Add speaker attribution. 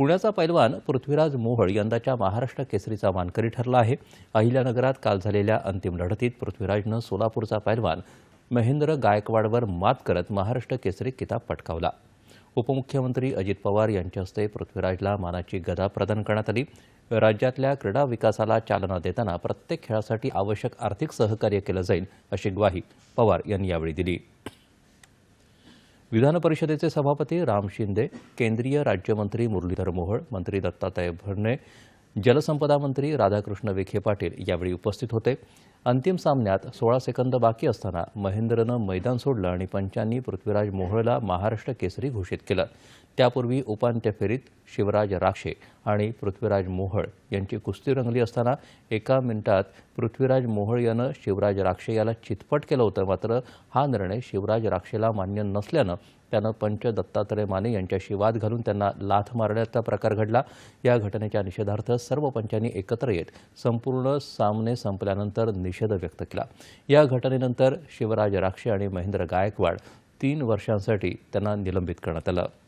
Speaker 1: पुण्याचा पैलवान पृथ्वीराज मोहोळ यंदाच्या महाराष्ट्र केसरीचा मानकरी ठरला आहे. अहिल्यानगरात काल झालेल्या अंतिम लढतीत पृथ्वीराजनं सोलापूरचा पैलवान महेंद्र गायकवाडवर मात करत महाराष्ट्र केसरी किताब पटकावला. उपमुख्यमंत्री अजित पवार यांच्या हस्ते पृथ्वीराजला मानाची गदा प्रदान करण्यात आली. राज्यातल्या क्रीडा विकासाला चालना देताना प्रत्येक खेळासाठी आवश्यक आर्थिक सहकार्य केलं जाईल अशी ग्वाही पवार यांनी यावेळी दिली. विधान परिषदेचे सभापती राम शिंदे केंद्रीय राज्यमंत्री मुरलीधर मोहोळ मंत्री दत्तात्रय भरणे जलसंपदा मंत्री राधाकृष्ण विखे पाटील यावेळी उपस्थित होते. अंतिम सामन्यात सोळा सेकंद बाकी असताना महेंद्रनं मैदान सोडलं आणि पंचांनी पृथ्वीराज मोहोळला महाराष्ट्र केसरी घोषित केलं. त्यापूर्वी उपांत्य फेरीत शिवराज राक्षे आणि पृथ्वीराज मोहोळ यांची कुस्ती रंगली असताना एका मिनिटात पृथ्वीराज मोहोळ यानं शिवराज राक्षे याला चितपट केलं होतं. मात्र हा निर्णय शिवराज राक्षेला मान्य नसल्यानं त्यानं पंच दत्तात्रय माने यांच्याशी वाद घालून त्यांना लाथ मारण्याचा प्रकार घडला. या घटनेच्या निषेधार्थ सर्व पंचांनी एकत्र येत संपूर्ण सामने संपल्यानंतर निषेध व्यक्त केला. या घटनेनंतर शिवराज राक्षे आणि महेंद्र गायकवाड तीन वर्षांसाठी त्यांना निलंबित करण्यात आलं.